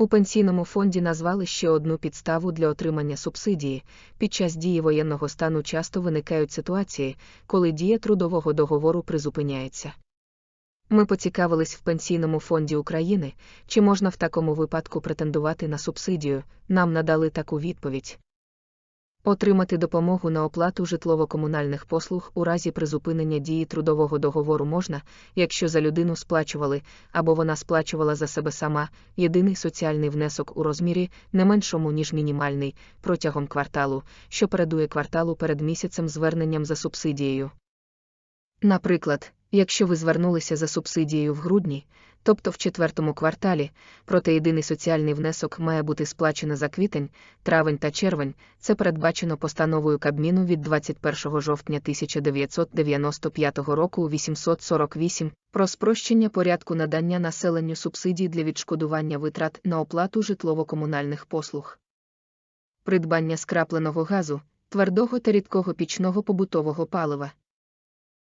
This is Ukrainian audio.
У пенсійному фонді назвали ще одну підставу для отримання субсидії. Під час дії воєнного стану часто виникають ситуації, коли дія трудового договору призупиняється. Ми поцікавились в Пенсійному фонді України, чи можна в такому випадку претендувати на субсидію, нам надали таку відповідь. Отримати допомогу на оплату житлово-комунальних послуг у разі призупинення дії трудового договору можна, якщо за людину сплачували або вона сплачувала за себе сама єдиний соціальний внесок у розмірі не меншому, ніж мінімальний, протягом кварталу, що передує кварталу перед місяцем зверненням за субсидією. Наприклад, якщо ви звернулися за субсидією в грудні, тобто в четвертому кварталі, проте єдиний соціальний внесок має бути сплачено за квітень, травень та червень, це передбачено постановою Кабміну від 21 жовтня 1995 року у 848 про спрощення порядку надання населенню субсидій для відшкодування витрат на оплату житлово-комунальних послуг. Придбання скрапленого газу, твердого та рідкого пічного побутового палива.